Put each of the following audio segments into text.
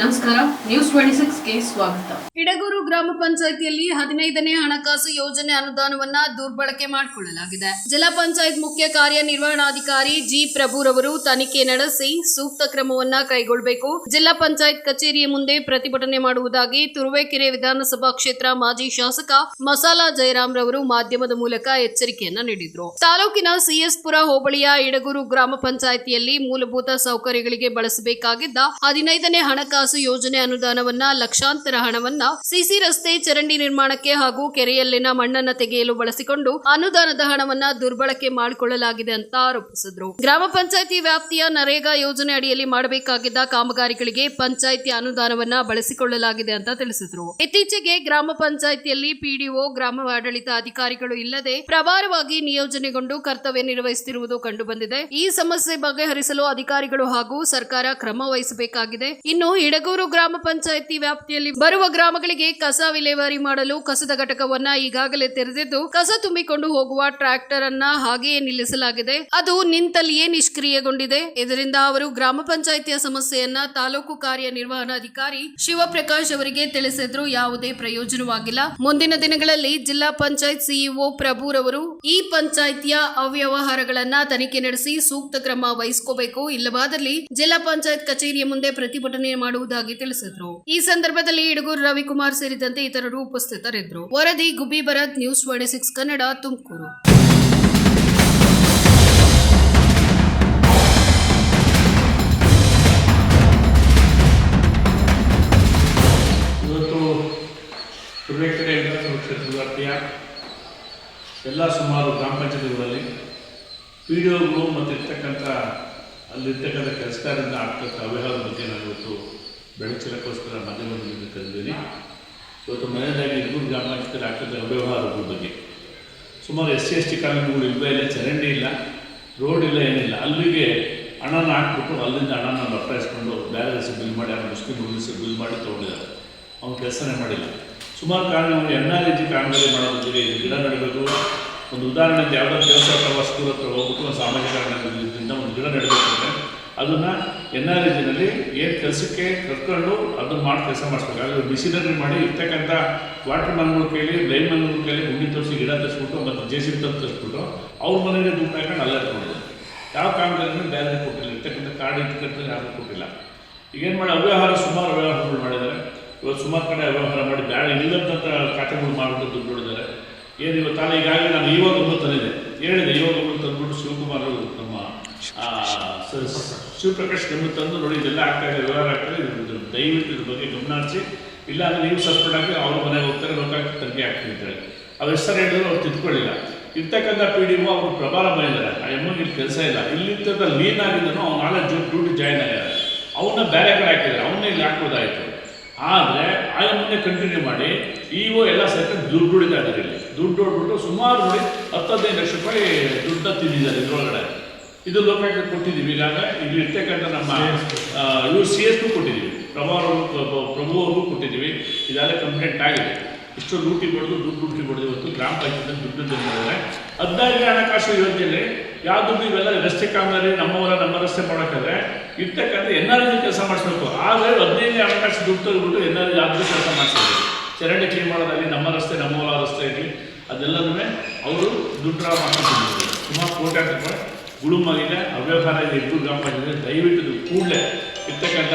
ನಮಸ್ಕಾರ news twenty ಸಿಕ್ಸ್ಗೆ ಸ್ವಾಗತ. ಇಡಗೂರು ಗ್ರಾಮ ಪಂಚಾಯಿತಿಯಲ್ಲಿ ಹದಿನೈದನೇ ಹಣಕಾಸು ಯೋಜನೆ ಅನುದಾನವನ್ನ ದುರ್ಬಳಕೆ ಮಾಡಿಕೊಳ್ಳಲಾಗಿದೆ. ಜಿಲ್ಲಾ ಪಂಚಾಯತ್ ಮುಖ್ಯ ಕಾರ್ಯನಿರ್ವಹಣಾಧಿಕಾರಿ ಜಿ ಪ್ರಭುರವರು ತನಿಖೆ ನಡೆಸಿ ಸೂಕ್ತ ಕ್ರಮವನ್ನ ಕೈಗೊಳ್ಳಬೇಕು. ಜಿಲ್ಲಾ ಪಂಚಾಯತ್ ಕಚೇರಿಯ ಮುಂದೆ ಪ್ರತಿಭಟನೆ ಮಾಡುವುದಾಗಿ ತುರುವೇಕೆರೆ ವಿಧಾನಸಭಾ ಕ್ಷೇತ್ರ ಮಾಜಿ ಶಾಸಕ ಮಸಾಲಾ ಜಯರಾಮ್ ರವರು ಮಾಧ್ಯಮದ ಮೂಲಕ ಎಚ್ಚರಿಕೆಯನ್ನ ನೀಡಿದ್ರು. ತಾಲೂಕಿನ ಸಿಎಸ್ಪುರ ಹೋಬಳಿಯ ಇಡಗೂರು ಗ್ರಾಮ ಪಂಚಾಯಿತಿಯಲ್ಲಿ ಮೂಲಭೂತ ಸೌಕರ್ಯಗಳಿಗೆ ಬಳಸಬೇಕಾಗಿದ್ದ ಹದಿನೈದನೇ ಹಣಕಾಸು ಯೋಜನೆ ಅನುದಾನವನ್ನ, ಲಕ್ಷಾಂತರ ಹಣವನ್ನ ಸಿಸಿ ರಸ್ತೆ ಚರಂಡಿ ನಿರ್ಮಾಣಕ್ಕೆ ಹಾಗೂ ಕೆರೆಯಲ್ಲಿನ ಮಣ್ಣನ್ನ ತೆಗೆಯಲು ಬಳಸಿಕೊಂಡು ಅನುದಾನದ ಹಣವನ್ನ ದುರ್ಬಳಕೆ ಮಾಡಿಕೊಳ್ಳಲಾಗಿದೆ ಅಂತ ಆರೋಪಿಸಿದ್ರು. ಗ್ರಾಮ ಪಂಚಾಯಿತಿ ವ್ಯಾಪ್ತಿಯ ನರೇಗಾ ಯೋಜನೆ ಅಡಿಯಲ್ಲಿ ಮಾಡಬೇಕಾಗಿದ್ದ ಕಾಮಗಾರಿಗಳಿಗೆ ಪಂಚಾಯಿತಿ ಅನುದಾನವನ್ನ ಬಳಸಿಕೊಳ್ಳಲಾಗಿದೆ ಅಂತ ತಿಳಿಸಿದ್ರು. ಇತ್ತೀಚೆಗೆ ಗ್ರಾಮ ಪಂಚಾಯಿತಿಯಲ್ಲಿ ಪಿಡಿಒ ಗ್ರಾಮ ಆಡಳಿತ ಅಧಿಕಾರಿಗಳು ಇಲ್ಲದೆ ಪ್ರಭಾರವಾಗಿ ನಿಯೋಜನೆಗೊಂಡು ಕರ್ತವ್ಯ ನಿರ್ವಹಿಸುತ್ತಿರುವುದು ಕಂಡುಬಂದಿದೆ. ಈ ಸಮಸ್ಯೆ ಬಗೆಹರಿಸಲು ಅಧಿಕಾರಿಗಳು ಹಾಗೂ ಸರ್ಕಾರ ಕ್ರಮ ವಹಿಸಬೇಕಾಗಿದೆ. ಇನ್ನು ಇಡಗೂರು ಗ್ರಾಮ ಪಂಚಾಯಿತಿ ವ್ಯಾಪ್ತಿಯಲ್ಲಿ ಬರುವ ಗ್ರಾಮಗಳಿಗೆ ಕಸ ವಿಲೇವಾರಿ ಮಾಡಲು ಕಸದ ಘಟಕವನ್ನ ಈಗಾಗಲೇ ತೆರೆದಿದ್ದು, ಕಸ ತುಂಬಿಕೊಂಡು ಹೋಗುವ ಟ್ರ್ಯಾಕ್ಟರ್ ಅನ್ನ ಹಾಗೆಯೇ ನಿಲ್ಲಿಸಲಾಗಿದೆ. ಅದು ನಿಂತಲ್ಲಿಯೇ ನಿಷ್ಕ್ರಿಯಗೊಂಡಿದೆ. ಇದರಿಂದ ಅವರು ಗ್ರಾಮ ಪಂಚಾಯಿತಿಯ ಸಮಸ್ಯೆಯನ್ನ ತಾಲೂಕು ಕಾರ್ಯನಿರ್ವಹಣಾಧಿಕಾರಿ ಶಿವಪ್ರಕಾಶ್ ಅವರಿಗೆ ತಿಳಿಸಿದ್ರು. ಯಾವುದೇ ಪ್ರಯೋಜನವಾಗಿಲ್ಲ. ಮುಂದಿನ ದಿನಗಳಲ್ಲಿ ಜಿಲ್ಲಾ ಪಂಚಾಯತ್ ಸಿಇಒ ಪ್ರಭುರವರು ಈ ಪಂಚಾಯಿತಿಯ ಅವ್ಯವಹಾರಗಳನ್ನ ತನಿಖೆ ನಡೆಸಿ ಸೂಕ್ತ ಕ್ರಮ ವಹಿಸಿಕೋಬೇಕು. ಇಲ್ಲವಾದಲ್ಲಿ ಜಿಲ್ಲಾ ಪಂಚಾಯತ್ ಕಚೇರಿಯ ಮುಂದೆ ಪ್ರತಿಭಟನೆ ಮಾಡುವುದಾಗಿ ತಿಳಿಸಿದ್ರು. ಈ ಸಂದರ್ಭದಲ್ಲಿ ಇಡಗೂರು ರವಿಕುಮಾರ್ ಸೇರಿದಂತೆ ಇತರರು ಉಪಸ್ಥಿತರಿದ್ದರು. ವರದಿ Gubbi Bharath, news twenty six Kannada, Tumakuru. ಎಲ್ಲ ಸುಮಾರು ಗ್ರಾಮ ಪಂಚಾಯತಿಗಳಲ್ಲಿ ಪಿ ಡಿ ಒಗಳು ಮತ್ತು ಇರ್ತಕ್ಕಂಥ ಅಲ್ಲಿರ್ತಕ್ಕಂಥ ಕೆಲಸಗಾರರಿಂದ ಆಗ್ತಕ್ಕಂಥ ಅವ್ಯವಹಾರದ ಬಗ್ಗೆ ನಾನು ಇವತ್ತು ಬೆಳಚಲಕ್ಕೋಸ್ಕರ ಮಾಧ್ಯಮದಲ್ಲಿ ಕರೆದಿದ್ದೀನಿ ಇವತ್ತು ಮನೆಯದಾಗಿ ಇಬ್ಬರು ಗ್ರಾಮಾಂತರ ಆಗ್ತದೆ ಅವ್ಯವಹಾರದ ಬಗ್ಗೆ. ಸುಮಾರು ಎಸ್ ಸಿ, ಎಸ್ ಟಿ ಕಾನೂನುಗಳು ಇಲ್ವೇ ಇಲ್ಲ ಚರಂಡಿ ಇಲ್ಲ, ರೋಡ್ ಇಲ್ಲ, ಏನಿಲ್ಲ. ಅಲ್ಲಿಗೆ ಹಣನ ಹಾಕ್ಬಿಟ್ಟು ಅಲ್ಲಿಂದ ಹಣನ ಬಟ್ಟಾಯಿಸ್ಕೊಂಡು ಬೇರೆ ದೇಶ ಬಿಲ್ ಮಾಡಿ ಅವ್ನು ಮುಸ್ಲಿಂ ಹೆಸರು ಬಿಲ್ ಮಾಡಿ ತೊಗೊಂಡಿದ್ದಾರೆ. ಅವ್ನು ಕೆಲಸನೇ ಮಾಡಿಲ್ಲ. ಸುಮಾರು ಕಾರಣ ಎನ್ ಆರ್ ಜಿ ಕಾರಣದಲ್ಲಿ ಮಾಡೋ ಜೊತೆಗೆ ಇದು ಗಿಡ ನೆಡಬೇಕು. ಒಂದು ಉದಾಹರಣೆ ಯಾವುದೋ ದೇವಸ್ಥಾನ ಸ್ಕೂಲ್ ಹತ್ರ ಹೋಗ್ಬಿಟ್ಟು ಒಂದು ಸಾಮಾಜಿಕ ಕಾರಣದಿಂದ ಒಂದು ಗಿಡ ನೆಡಬೇಕು. ಅದನ್ನು ಎನ್ ಆರ್ ಜಿನಲ್ಲಿ ಏನು ಕೆಲಸಕ್ಕೆ ಕರ್ಕೊಂಡು ಅದನ್ನು ಮಾಡಿ ಕೆಲಸ ಮಾಡಿಸ್ಬೇಕು. ಅದು ಮಿಷಿನರಿ ಮಾಡಿ ಇರ್ತಕ್ಕಂಥ ವಾಟರ್ ಮ್ಯಾನ್ಗಳ ಕೈಲಿ ಲೈನ್ ಮ್ಯಾನ್ಗಳ ಕೈಲಿ ಗುಂಡಿ ತೋರಿಸಿ ಗಿಡ ತರಿಸ್ಬಿಟ್ಟು, ಮತ್ತು ಜೆ ಸಿ ಬಿ ತಂದು ತರಿಸ್ಬಿಟ್ಟು ಅವ್ರ ಮನೆಗೆ ದುಡ್ಡು ಹಾಕೊಂಡು ಅಲ್ಲೇ ತಗೊಂಡಿದ್ದಾರೆ ಯಾವ ಕಾರಣದಲ್ಲಿ ಬೇರೆ ಕೊಟ್ಟಿಲ್ಲ. ಇರ್ತಕ್ಕಂಥ ಕಾರ್ಡ್ ಇರ್ತಕ್ಕಂಥ ಯಾರು ಕೊಟ್ಟಿಲ್ಲ. ಈಗೇನು ಮಾಡಿ ಅವ್ಯವಹಾರ ಸುಮಾರು ವ್ಯವಹಾರಗಳು ಮಾಡಿದ್ದಾರೆ. ಇವತ್ತು ಸುಮಾರು ಕಡೆ ವ್ಯವಹಾರ ಮಾಡಿ ಬೇಡ ಇಲ್ಲದಂಥ ಖಾತೆಗಳು ಮಾಡಿಬಿಟ್ಟು ದುಡ್ಡು ಹೊಡಿದ್ದಾರೆ ಏನು ಇವತ್ತಲ್ಲ ಈಗಾಗಲೇ ನಾನು ಇವಾಗ ತಂದಿದೆ ಹೇಳಿದೆ ಇವಾಗ ತಂದ್ಬಿಟ್ಟು ಶಿವಕುಮಾರ್ ಅವರು ನಮ್ಮ ಶಿವಪ್ರಕಾಶ್ ಗಮನ ತಂದು ನೋಡಿ ಇದೆಲ್ಲ ಆಗ್ತಾ ಇದೆ, ವ್ಯವಹಾರ ಆಗ್ತದೆ ಇದೆ ಇದ್ರ ದಯವಿಟ್ಟು ಇದ್ರ ಬಗ್ಗೆ ಗಮನ ಹರಿಸಿ. ಇಲ್ಲ ಅಂದ್ರೆ ನೀವು ಸಸ್ಪೆಂಡ್ ಆಗಿ ಅವ್ರ ಮನೆಗೆ ಹೋಗ್ತಾರೆ ಲೋಕಾಯುಕ್ತ ತನಿಖೆ ಆಗ್ತಿರ್ತಾರೆ ಅವ್ರ ಹೆಸರು ಹೇಳಿದ್ರು ಅವ್ರು ತಿದ್ಕೊಳ್ಳಿಲ್ಲ. ಇರ್ತಕ್ಕಂಥ ಪಿ ಡಿ ಒ ಅವರು ಪ್ರಭಾರ ಬಂದಿದ್ದಾರೆ ಆ ಎಂ ಇಲ್ಲಿ ಕೆಲಸ ಇಲ್ಲ. ಇಲ್ಲಿರ್ತಕ್ಕ ಲೀನ್ ಆಗಿದ್ದನು ಅವ್ನು ನಾಳೆ ಜೋ, ಡ್ಯೂಟಿ ಜಾಯ್ನ್ ಆಗ್ಯಾರ ಅವನ್ನ ಬೇರೆ ಕಡೆ ಹಾಕಿದ್ದಾರೆ. ಅವನ್ನ ಇಲ್ಲಿ ಹಾಕ್ಬೋದಾಯ್ತು. ಆದರೆ ಆ ಎಮ್ಮನ್ನೇ ಕಂಟಿನ್ಯೂ ಮಾಡಿ ಇಒ ಎಲ್ಲ ಸೇರ್ಕೊಂಡು ದುಡ್ಡು ಹೊಡಿತಾ ಇದ್ದಾರೆ ಇಲ್ಲಿ. ದುಡ್ಡು ಹೊಡ್ಬಿಟ್ಟು ಸುಮಾರು ನೋಡಿ ಹತ್ತು ಹದಿನೈದು ಲಕ್ಷ ರೂಪಾಯಿ ದುಡ್ಡ ತಿಂದಿದ್ದಾರೆ ಇದ್ರೊಳಗಡೆ. ಇದು ಲೋಕಾಯುಕ್ತ ಕೊಟ್ಟಿದ್ದೀವಿ. ಇವಾಗ ಇಲ್ಲಿ ಇರ್ತಕ್ಕಂಥ ನಮ್ಮ ಯು ಸಿ ಎಸ್ ಕೊಟ್ಟಿದ್ದೀವಿ. ಪ್ರಭು ಅವ್ರಿಗೂ ಪ್ರ- ಪ್ರಭು ಅವ್ರಿಗೂ ಕೊಟ್ಟಿದ್ದೀವಿ. ಇದೆಲ್ಲ ಕಂಪ್ಲೇಂಟ್ ಆಗಿದೆ. ಇಷ್ಟು ಲೂಟಿ ಬಡಿದು ದುಡ್ಡು ಲೂಟಿ ಬಡಿದು ಇವತ್ತು ಗ್ರಾಮ ಪಂಚಾಯತ್ ದುಡ್ಡು ತಂದಿದ್ದಾರೆ ಹದಿನೈದು ಹಣಕಾಸು ಯೋಜನೆಯಲ್ಲಿ ಯಾವ ದುಡ್ಡು ಇವೆಲ್ಲ ರಸ್ತೆ ಕಾಮಗಾರಿ ನಮ್ಮವರ, ನಮ್ಮ ರಸ್ತೆ ಮಾಡೋಕ್ಕಾದ್ರೆ ಇರ್ತಕ್ಕಂಥ ಎನ್ ಆರ್ ಕೆಲಸ ಮಾಡಿಸ್ಬೇಕು. ಆದರೆ ಹದಿನೈದನೇ ಹಣಕಾಸು ದುಡ್ಡು ತೆಗೆದ್ಬಿಟ್ಟು ಎನ್ ಆರ್ ಕೆಲಸ ಮಾಡಿಸ್ಬೇಕು. ಚರಂಡಿ ಕ್ಲೀನ್ ಮಾಡೋದಾಗಲಿ, ನಮ್ಮ ರಸ್ತೆ ನಮ್ಮವರ ರಸ್ತೆ ಇರಲಿ, ಅದೆಲ್ಲನೂ ಅವರು ದುಡ್ಡು ಮಾಡ್ಕೊಂಡು ಸುಮಾರು ಕೋಟ್ಯಾಂತರ ರೂಪಾಯಿ ಗುಳುಮಾಗಿದೆ ಅವ್ಯವಹಾರ ಇದೆ ಇಬ್ಬರು ಗ್ರಾಮ ಪಂಚಾಯತ್ ದಯವಿಟ್ಟು ಕೂಡಲೇ ಇರ್ತಕ್ಕಂಥ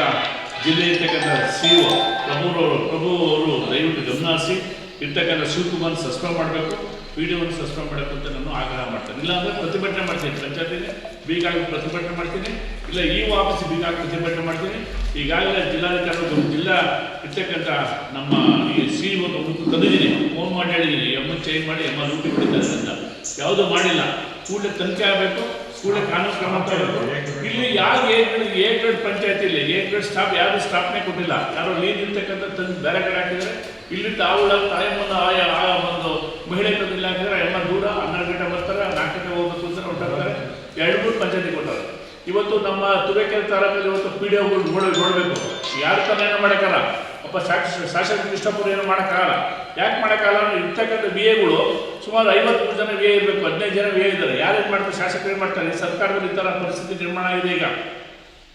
ಜಿಲ್ಲೆ, ಇರ್ತಕ್ಕಂಥ ಸಿ ಒ, ಪ್ರಭುರವರು ಪ್ರಭು ಅವರು ದಯವಿಟ್ಟು ಗಮನ ಹರಿಸಿ ಇರ್ತಕ್ಕಂಥ ಶಿವಕುಮಾರ್ ಸಸ್ಪೆಂಡ್ ಮಾಡಬೇಕು ಪಿ ಡಿ ಒನ್ ಸಸ್ಪೆಂಡ್ ಮಾಡಬೇಕು ಅಂತ ನಾನು ಆಗ್ರಹ ಮಾಡ್ತೇನೆ. ಇಲ್ಲ ಅಂದರೆ ಪ್ರತಿಭಟನೆ ಮಾಡ್ತೀನಿ ಪಂಚಾಯತಿಗೆ ಬೀಗಾಗಿ ಪ್ರತಿಭಟನೆ ಮಾಡ್ತೀನಿ. ಇಲ್ಲ, ಈ ಆಫೀಸ್ ಬೀಗಾಗಿ ಪ್ರತಿಭಟನೆ ಮಾಡ್ತೀನಿ. ಈಗಾಗಲೇ ಜಿಲ್ಲಾಧಿಕಾರಿ ಜಿಲ್ಲಾ ಇರ್ತಕ್ಕಂಥ ನಮ್ಮ ಈ ಸಿ ಒಂದು ತಂದಿದ್ದೀನಿ ಫೋನ್ ಮಾಡಿ ಹೇಳಿದ್ದೀನಿ ಎಮ್ಮ ಚೇಂಜ್ ಮಾಡಿ ಎಮ್ಮ ಹೊಡಿತಾರೆ ಅಂತ. ಯಾವುದೂ ಮಾಡಿಲ್ಲ. ಕೂಡಲೇ ತನಿಖೆ ಆಗಬೇಕು. ಕೂಡಲೇ ಕಾನೂನು ಕ್ರಮ ಇಲ್ಲಿ ಯಾವ ಎ ಗ್ರೇಡ್ ಎ ಗ್ರೇಡ್ ಪಂಚಾಯತಿ ಇಲ್ಲ ಎ ಗ್ರೇಡ್ ಸ್ಟಾಫ್ ಯಾರು ಸ್ಟಾಫ್ನೆ ಕೊಟ್ಟಿಲ್ಲ. ಯಾರೋ ಲೀಡ್ ಇರ್ತಕ್ಕಂಥ ತಂದು ಬೇರೆ ಕಡೆ ಹಾಕಿದ್ರೆ ಇಲ್ಲಿ ತಾವುಳ ತಾಯಮ್ಮನ ಆಯಾ ಆ ಒಂದು ಮಹಿಳೆ ತಂದಿಲ್ಲ ಹಾಕಿದ್ರೆ ಎಲ್ಲ ದೂರ ಹನ್ನೆರಡು ಗಂಟೆ ಬರ್ತಾರೆ, ನಾಲ್ಕು ಗಂಟೆ ಹೋಗ್ಬೇಕು ಅಂತ ಹೊರಟಾರೆ ಎರಡು ಮೂರು ಪಂಚಾಯತಿ ಕೊಟ್ಟಾರೆ ಇವತ್ತು ನಮ್ಮ ತುಬೇಕೆರೆ ತಾಲೂಕಲ್ಲಿ ಇವತ್ತು ಪಿ ಡಿ ಒಗಳು ನೋಡ ನೋಡಬೇಕು. ಯಾರು ತಾನೇ ಏನೋ ಮಾಡೋಕ್ಕಲ್ಲ ಒಬ್ಬ ಶಾಸಕ ಶಾಸಕ ಕೃಷ್ಣಪುರ ಏನೋ ಮಾಡೋಕ್ಕಾಗಲ್ಲ. ಯಾಕೆ ಮಾಡೋಕ್ಕಾಗಲ್ಲ ಇರ್ತಕ್ಕಂಥ ಬಿ ಎಗಳು ಸುಮಾರು ಐವತ್ತು ಜನ ವಿ ಎ ಇರಬೇಕು, ಹದಿನೈದು ಜನ ವಿ ಎ ಇದ್ದಾರೆ. ಯಾರು ಏನು ಮಾಡ್ತಾರೆ? ಶಾಸಕರು ಏನು ಮಾಡ್ತಾರೆ? ಸರ್ಕಾರದಲ್ಲಿ ಈ ಥರ ಪರಿಸ್ಥಿತಿ ನಿರ್ಮಾಣ ಆಗಿದೆ ಈಗ.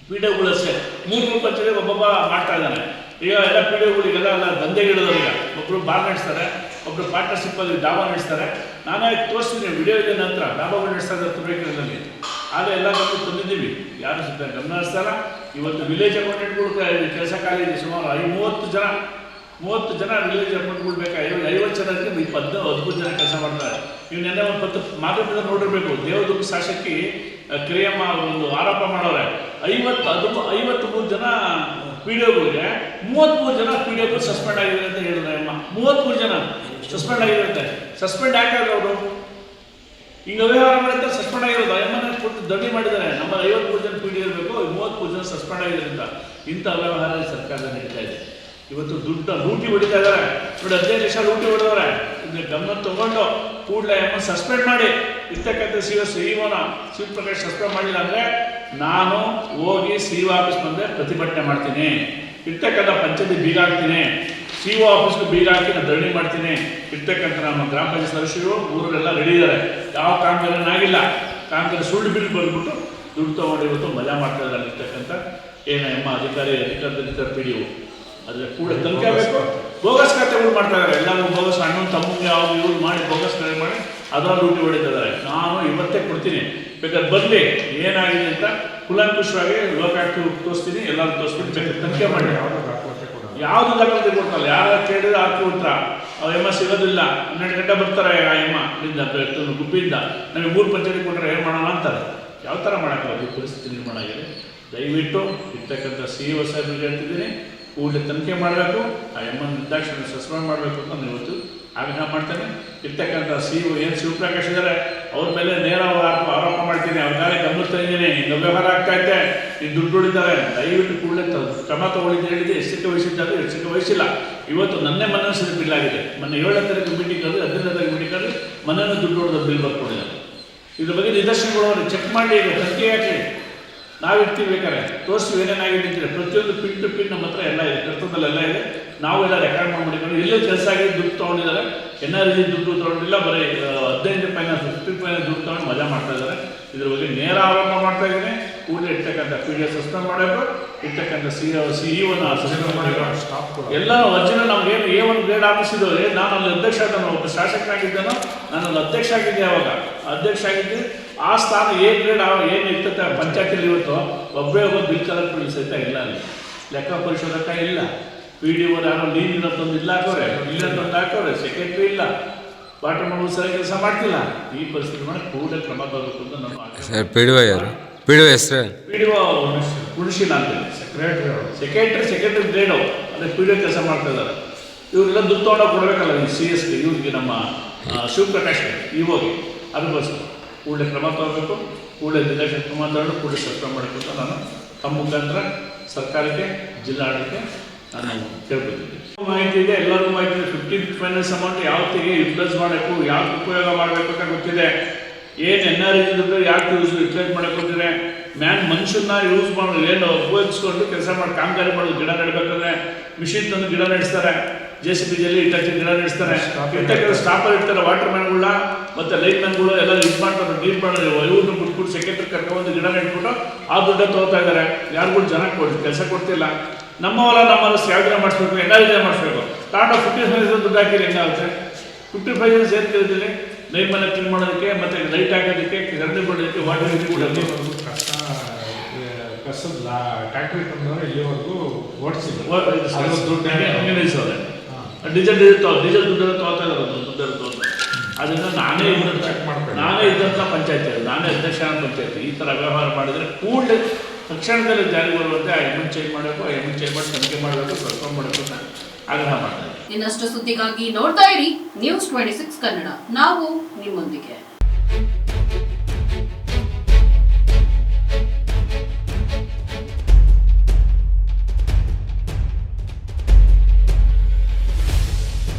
ಪಿ ಡಿ ಅಷ್ಟೇ ಮೂರು ಮೂರು ಪಂಚಾಯತ್ ಒಬ್ಬೊಬ್ಬ ಮಾಡ್ತಾ ಇದ್ದಾನೆ. ಈಗ ಎಲ್ಲ ಪಿ ಎಲ್ಲ ದಂಧೆಗಿಡೋರು ಈಗ. ಒಬ್ಬರು ಬಾರ್ ನಡೆಸ್ತಾರೆ ಒಬ್ಬರು ಪಾರ್ಟ್ನರ್ಶಿಪ್ಪಲ್ಲಿ ಡಾಬಾ ನಡೆಸ್ತಾರೆ. ನಾನೇ ತೋರಿಸ್ತೀನಿ, ವಿಡಿಯೋ ಇದೆ ನಂತರ ಡಾಬಾಗಳು ನಡೆಸ್ತಾ ಇದ್ದಾರೆ ತುಮಕೂರಿನಲ್ಲಿ. ಆದರೆ ಎಲ್ಲ ಬಂದು ತಂದಿದ್ದೀವಿ. ಯಾರು ಸುತ್ತ ಗಮನ ಹರಿಸ್ತಾರ ಇವತ್ತು ವಿಲೇಜ್ ಅಕೌಂಟೆಂಟ್ಗಳು ಕೆಲಸ ಕಾಲಿದೆ ಸುಮಾರು ಐ ಜನ ಮೂವತ್ತು ಜನ ರಿಲೀಸ್ ಅಕೌಂಟ್ಗಳು ಬೇಕು ಐವ ಐವತ್ತು ಜನಕ್ಕೆ ಇಪ್ಪತ್ತು ಹದಿಮೂರು ಜನ ಕೆಲಸ ಮಾಡ್ತಾರೆ. ಇವನ್ನೆಲ್ಲ ಒಂದು ಪತ್ತು ಮಾಧ್ಯಮದಲ್ಲಿ ನೋಡಿರ್ಬೇಕು. ದೇವದುರ್ಗ ಶಾಸಕಿ ಕ್ರಿಯಮ್ಮ ಒಂದು ಆರೋಪ ಮಾಡೋರೆ. ಐವತ್ತು ಅದು ಐವತ್ತು ಮೂರು ಜನ ಪಿ ಡಿ ಒಗಳಿಗೆ ಮೂವತ್ತ್ಮೂರು ಜನ ಪಿ ಡಿ ಒಗಳು ಸಸ್ಪೆಂಡ್ ಆಗಿದೆ ಅಂತ ಹೇಳಿದ್ರೆ ಅಮ್ಮ. ಮೂವತ್ತ್ಮೂರು ಜನ ಸಸ್ಪೆಂಡ್ ಆಗಿರುತ್ತೆ. ಸಸ್ಪೆಂಡ್ ಯಾಕಾದ್ರೆ ಅವರು ಹಿಂಗೆ ವ್ಯವಹಾರ ಮಾಡಿದ್ರೆ ಸಸ್ಪೆಂಡ್ ಆಗಿರೋದು. ಅಮ್ಮನ ಕೊಟ್ಟು ದಡ್ಡಿ ಮಾಡಿದ್ದಾರೆ. ನಮ್ಮ ಐವತ್ತು ಜನ ಪಿ ಡಿ ಇರಬೇಕು ಮೂವತ್ತು ಜನ ಸಸ್ಪೆಂಡ್ ಆಗಿರೋದ್ರಿಂದ ಇಂಥ ವ್ಯವಹಾರ ಸರ್ಕಾರದಲ್ಲಿ ನಡೀತಾ ಇದೆ. ಇವತ್ತು ದುಡ್ಡ ಲೂಟಿ ಹೊಡಿತಾ ಇದ್ದಾರೆ. ನೋಡಿ ಹದಿನೈದು ಲಕ್ಷ ಲೂಟಿ ಹೊಡೆದವ್ರೆ. ಗಮನ ತಗೊಂಡು ಕೂಡಲೇ ಎಮ್ಮ ಸಸ್ಪೆಂಡ್ ಮಾಡಿ. ಇರ್ತಕ್ಕಂಥ ಸಿ ಎಸ್ ಇಒನ ಶಿವಪ್ರಕಾಶ್ ಸಸ್ಪೆಂಡ್ ಮಾಡಿಲ್ಲ ಅಂದರೆ ನಾನು ಹೋಗಿ ಸಿ ಒ ಆಫೀಸ್ ಬಂದೆ ಪ್ರತಿಭಟನೆ ಮಾಡ್ತೀನಿ. ಇರ್ತಕ್ಕಂಥ ಪಂಚಾಯತಿ ಬೀಗ ಹಾಕ್ತೀನಿ. ಸಿ ಒ ಆಫೀಸ್ಗೆ ಬೀಗ ಹಾಕಿ ನಾನು ಧರಣಿ ಮಾಡ್ತೀನಿ. ಇರ್ತಕ್ಕಂಥ ನಮ್ಮ ಗ್ರಾಮ ಪಂಚಾಯತ್ ಸದಸ್ಯರು ಊರಲ್ಲೆಲ್ಲ ರೆಡಿ ಇದ್ದಾರೆ. ಯಾವ ಕಾಮಗಾರಿನೂ ಆಗಿಲ್ಲ. ಕಾಮಗಾರಿ ಸುಳ್ಳು ಬಿಲ್ ಬಂದ್ಬಿಟ್ಟು ದುಡ್ಡು ತಗೊಂಡು ಇವತ್ತು ಮಜಾ ಮಾಡ್ತಾ ಇದ್ದಾರೆ ಇರ್ತಕ್ಕಂಥ ಏನು ಎಮ್ಮ ಅಧಿಕಾರಿ ಅಧಿಕಾರದಲ್ಲಿ ಪಿ ಡಿ ಒ ಅದ್ರ ಕೂಡ ತನಿಖೆ ಬೇಕು ಬೋಗಸ್ ಖಾತೆಗಳು ಮಾಡ್ತಾ ಇದ್ದಾರೆ ಎಲ್ಲರೂ ಬೋಗಸ್ ಅಣ್ಣನ ತಮ್ಮಂಗೆ ಅವ್ರು ಇವ್ರು ಮಾಡಿ ಬೋಗಸ್ ಮಾಡಿ ಅದರ ಡ್ಯೂಟಿ ಹೊಡಿತಿದ್ದಾರೆ. ನಾನು ಇವತ್ತೇ ಕೊಡ್ತೀನಿ. ಬೇಕಾದ್ರೆ ಬರಲಿ. ಏನಾಗಿದೆ ಅಂತ ಕುಲಂಕುಷವಾಗಿ ಲೋಕಾಯುಕ್ತ ತೋರಿಸ್ತೀನಿ. ಎಲ್ಲರೂ ತೋರಿಸ್ಬಿಟ್ಟು ಬೇಕಾದ್ರೆ ತನಿಖೆ ಮಾಡಿ. ಯಾವುದು ದಾಖಲಾತಿ ಕೊಡ್ತಲ್ಲ ಯಾರು ಕೇಳಿದ್ರೆ ಹಾಕಿ ಹತ್ರ ಅವ್ರ ಎಮ್ಮ ಸಿಗೋದಿಲ್ಲ ಹನ್ನೆರಡು ಗಂಟೆ ಬರ್ತಾರೆ ಆ ಎಮ್ಮ ಇಲ್ಲಿಂದ ಗುಬ್ಬಿಯಿಂದ. ನಮಗೆ ಮೂರು ಪಂಚಾಯತಿ ಕೊಟ್ಟರೆ ಏನು ಮಾಡೋಣ ಅಂತಾರೆ. ಯಾವ ಥರ ಮಾಡೋಕ್ಕಾಗಲ್ಲ? ಈ ಪರಿಸ್ಥಿತಿ ನಿರ್ಮಾಣ ಆಗಿದೆ. ದಯವಿಟ್ಟು ಇರ್ತಕ್ಕಂಥ ಸಿ ಇ ಸಾಹೇಬ್ರಿಗೆ ಹೇಳ್ತಿದ್ದೀನಿ. ಕೂಡಲೇ ತನಿಖೆ ಮಾಡಬೇಕು, ಆ ಎಮ್ಮನ ನಿರ್ದಾಕ್ಷಿಣ್ಯ ಸಸ್ಪೆಂಡ್ ಮಾಡಬೇಕು ಅಂತ ನಾನು ಇವತ್ತು ಆಗ್ರಹ ಮಾಡ್ತೇನೆ. ಇರ್ತಕ್ಕಂಥ ಸಿ ಇ ಏನು ಶಿವಪ್ರಕಾಶ್ ಇದ್ದಾರೆ, ಅವ್ರ ಮೇಲೆ ನೇರ ಆರೋಪ ಮಾಡ್ತೀನಿ. ಅವ್ರ ಮೇಲೆ ಗಮನಿಸ್ತಾ ಇದ್ದೀನಿ ಹಿಂಗೆ ವ್ಯವಹಾರ ಆಗ್ತಾ ಇದೆ ಈ ದುಡ್ಡು ಹೊಡಿತಾರೆ ದಯವಿಟ್ಟು ಕೂಡಲೇ ಕ್ರಮ ತಗೊಳ್ಳಿದ್ದು ಹೇಳಿದೆ ಎಷ್ಟಕ್ಕೆ ವಹಿಸಿದ್ದಾರೆ, ಎಷ್ಟಕ್ಕೆ ವಹಿಸಿಲ್ಲ. ಇವತ್ತು ನನ್ನೇ ಮನಸ್ಸಿನ ಬಿಲ್ ಆಗಿದೆ. ಮೊನ್ನೆ ಏಳನೇ ತಾರೀಕು ಮೀಟಿಂಗ್ ಅಲ್ಲಿ, ಹದಿನೈದನೇ ತಾರೀಕು ಮೀಟಿಂಗ್ ಅಲ್ಲಿ ಮನೆಯನ್ನು ದುಡ್ಡು ಹೊಡೆದ ಬಿಲ್ ಬರ್ಕೊಂಡಿದ್ದಾರೆ ಇದ್ರ ಬಗ್ಗೆ ನಿದರ್ಶನಗಳು ಚೆಕ್ ಮಾಡಿ ತನಿಖೆ ಹಾಕಿ ನಾವು ಇರ್ತೀವಿ ಬೇಕಾದ್ರೆ. ತೋರಿಸ್ತೀವಿ ಏನೇನಾಗಿದೆ ಪ್ರತಿಯೊಂದು ಪಿನ್ ಟು ಪಿನ್ ನಮ್ಮ ಹತ್ರ ಎಲ್ಲ ಇದೆ. ಕರ್ತದಲ್ಲೆಲ್ಲ ಇದೆ. ನಾವು ಎಲ್ಲ ರೆಕಾರ್ಡ್ ಮಾಡ್ಬಿಟ್ಟಿದ್ದಾರೆ ಎಲ್ಲೇ ಕೆಲಸ ಆಗಿ ದುಡ್ಡು ತೊಗೊಂಡಿದ್ದಾರೆ. ಎನ್ ಆರ್ ಜಿ ದುಡ್ಡು ತೊಗೊಂಡಿಲ್ಲ ಬರೀ ಹದಿನೈದು ರೂಪಾಯಿನ ಫಿಫ್ಟಿ ರೂಪಾಯಿನ ದುಡ್ಡು ತೊಗೊಂಡು ಮಜಾ ಮಾಡ್ತಾ ಇದ್ದಾರೆ. ಇದ್ರ ಬಗ್ಗೆ ನೇರ ಆರೋಪ ಮಾಡ್ತಾ ಇದ್ದೀನಿ. ಕೂಡಲೇ ಇರ್ತಕ್ಕಂಥ ಪಿ ಡಿ ಎಸ್ ಸಸ್ಪೆಂಡ್ ಮಾಡಬೇಕು. ಇರ್ತಕ್ಕಂಥ ಸಿ ಸಿ ಇ ಒನ ಮಾಡಬೇಕು. ಎಲ್ಲ ಒರಿಜಿನಲ್ ನಮ್ಗೆ ಏನು ಎ ಒನ್ ಗ್ರೇಡ್ ಆಫೀಸ್ ಇದು. ನಾನು ಅಲ್ಲಿ ಅಧ್ಯಕ್ಷ ನಾನು ಒಬ್ಬ ಶಾಸಕನಾಗಿದ್ದೇನೋ ನಾನು ಅಲ್ಲಿ ಅಧ್ಯಕ್ಷ ಆಗಿದ್ದೆ ಅವಾಗ ಅಧ್ಯಕ್ಷ ಆಗಿದ್ದೆ. ಆ ಸ್ಥಾನ ಎ ಗ್ರೇಡ್ ಏನು ಇರ್ತದೆ ಪಂಚಾಯತಿಲಿ ಇವತ್ತು ಒಬ್ಬೇ ಒಬ್ಬ ಬಿಲ್ ಕಲೆಕ್ಟರ್ ಸಹಿತ ಇಲ್ಲ ಅಲ್ಲಿ. ಲೆಕ್ಕ ಪರಿಶೋಧಕ ಇಲ್ಲ. ಪಿ ಡಿ ಓ ಯಾರೋ ನೀರಿನ ತಂದು ಇಲ್ಲ ಹಾಕೋರೆ. ಇಲ್ಲ ತಂದು ಹಾಕೋರೆ. ಸೆಕ್ರೆಟ್ರಿ ಇಲ್ಲ. ಪಾಠ ಮಾಡೋದು ಸರಿ ಕೆಲಸ ಮಾಡ್ತಿಲ್ಲ. ಈ ಪರಿಸ್ಥಿತಿ ಮಾಡಿ ಕೂಡಲೇ ಕ್ರಮ ಬರಬೇಕು ಅಂತ ನಮ್ಮ ಪಿ ಡಿ ಓ ಯಾರು? ಪಿ ಡಿ ಹೆಸರು ಪಿ ಡಿ ಒ ಉಳಿಸಿಲ್ಲ ಅಂತೇಳಿ ಸೆಕ್ರೆಟರಿ ಸೆಕ್ರೆಟರಿ ಗ್ರೇಡು ಅಂದ್ರೆ ಪಿ ಡಿ ಒ ಕೆಲಸ ಮಾಡ್ತಾ ಇದ್ದಾರೆ. ಇವರೆಲ್ಲ ದುಡ್ಡು ತೊಗೊಂಡೋಗಿ ಕೊಡಬೇಕಲ್ಲ ಸಿ ಎಸ್ ಇವ್ರಿಗೆ ನಮ್ಮ ಶಿವಪ್ರಕಾಶ್ ಶಿವಪ್ರಕಾಶ್ ಅದು ಅದಕ್ಕೋಸ್ಕರ ಕೂಡಲೇ ಕ್ರಮ ತಗೋಬೇಕು, ಕೂಡಲೇ ನಿರ್ದೇಶಕ ಕ್ರಮ ತಗೊಂಡು ಕೂಡಲೇ ಸರ್ಕಾರ ಮಾಡಬೇಕು ನಾನು ತಮ್ಮ ಮುಖಾಂತರ ಸರ್ಕಾರಕ್ಕೆ, ಜಿಲ್ಲಾಡಳಿತಕ್ಕೆ ನಾನು ಕೇಳ್ಕೊತೀನಿ ಮಾಹಿತಿ ಇದೆ, ಎಲ್ಲರಿಗೂ ಮಾಹಿತಿ ಇದೆ. ಫಿಫ್ಟೀನ್ ಫೈನಾನ್ಸ್ ಅಮೌಂಟ್ ಯಾವತ್ತಿಗೆ ಯುಟಿಲೈಸ್ ಮಾಡಬೇಕು ಯಾವ ಉಪಯೋಗ ಮಾಡಬೇಕು ಅಂತ ಗೊತ್ತಿದೆ. ಏನು ಎನ್ ಆರ್ ಯಾಕೆ ಯೂಸ್ ಯುಟಿಲೈಸ್ ಮಾಡಕ್ಕೆ ಮ್ಯಾನ್ ಮನುಷ್ಯನ ಯೂಸ್ ಮಾಡಲು ಏನು ಉಪಯೋಗಿಸ್ಕೊಂಡು ಕೆಲಸ ಮಾಡಿ, ಕಾಮಗಾರಿ ಮಾಡೋದು ಗಿಡ ನೆಡಬೇಕಾದ್ರೆ ಮಿಷಿನ್ ತಂದು ಗಿಡ ನಡೆಸ್ತಾರೆ. ಜೆ ಸಿ ಬಿ ಜಲ್ಲಿ ಇಟ್ಟಾಕಿ ಗಿಡ ನಡೆಸ್ತಾರೆ ಇಟ್ಟಕ್ಕೆ ಸ್ಟಾಪಲ್ಲಿ ಇರ್ತಾರೆ ವಾಟರ್ ಮ್ಯಾನ್ಗಳ ಮತ್ತೆ ಲೈಟ್ ಮ್ಯಾನ್ಗಳು ಎಲ್ಲ ಯೂಸ್ ಮಾಡ್ತಾರೆ ನೀರು ಮಾಡೋದು ಇವ್ರನ್ನ ಬಿಟ್ಬಿಟ್ಟು ಸೆಕ್ರೆಟರಿ ಕರ್ಕೊಂಡು ಗಿಡ ನೆಟ್ಬಿಟ್ಟು ಆ ದುಡ್ಡ ತಗೋತಾ ಇದ್ದಾರೆ. ಯಾರಿಗೂ ಜನ ಕೊಡ್ತಾರೆ ಕೆಲಸ ಕೊಡ್ತಿಲ್ಲ. ನಮ್ಮ ಹೊಲ ನಮ್ಮ ಯಾವ ದಿನ ಮಾಡಿಸ್ಬೇಕು ಎಲ್ಲ ದಿನ ಮಾಡಿಸ್ಬೇಕು. ತಗೊಂಡು ಫಿಫ್ಟಿ ಫೈವ್ ದುಡ್ಡು ಹಾಕಿರಿ ಹೆಂಗಾಗುತ್ತೆ ಫಿಫ್ಟಿ ಫೈವ್ ಇಯರ್ಸ್ ಏನು ಕೇಳಿದ್ದೀನಿ. ನೈಟ್ ಮನೆ ಕ್ಲೀನ್ ಮಾಡೋದಕ್ಕೆ ಮತ್ತೆ ಲೈಟ್ ಹಾಕೋದಕ್ಕೆ ಗಂಧೆ ಬಿಡೋದಕ್ಕೆ ವಾಟರ್ ಕೊಡೋದು ಕಷ್ಟ ಕಸದ ಟ್ಯಾಕ್ಟ್ರಿ ತಂದವರು ಇಲ್ಲಿವರೆಗೂ ಓಡಿಸಿಲ್ಲ ಡೀಸೆಲ್ ಡೀಸೆಲ್ ತೋ ಡೀಸೆಲ್ ದುಡ್ಡೆಲ್ಲ ತಗೋತಾ ಇದ್ದಾರೆ ದುಡ್ಡೆಲ್ಲ ತಗೋತಾ ಅದನ್ನ ನಾನೇ ಇದನ್ನು ಚೆಕ್ ಮಾಡ್ಕೊಳ್ಳಿ. ನಾನೇ ಇದ್ದಂಥ ಪಂಚಾಯತಿ ನಾನೇ ಅಧ್ಯಕ್ಷ ಪಂಚಾಯತಿ. ಈ ಥರ ವ್ಯವಹಾರ ಮಾಡಿದರೆ ಕೂಡಲೇ ತಕ್ಷಣದಲ್ಲಿ ಜಾರಿಗೆ ಬರುವಂತೆ ಆ ಎಂ ಚೇಂಜ್ ಮಾಡಬೇಕು ಆ ಎಂ ಚೇಂಜ್ ಮಾಡಿ ತನಿಖೆ ಮಾಡಬೇಕು ಪರ್ಫಾರ್ಮ್ ಮಾಡಬೇಕು ಅಂತ ಆಗ್ರಹ ಮಾಡ್ತಾ ಇದ್ದೀನಿ. ಇನ್ನಷ್ಟು ಸುದ್ದಿಗಾಗಿ ನೋಡ್ತಾ ಇರಿ ನ್ಯೂಸ್ ಟ್ವೆಂಟಿ ಸಿಕ್ಸ್ ಕನ್ನಡ. ನಾವು ನಿಮ್ಮೊಂದಿಗೆ.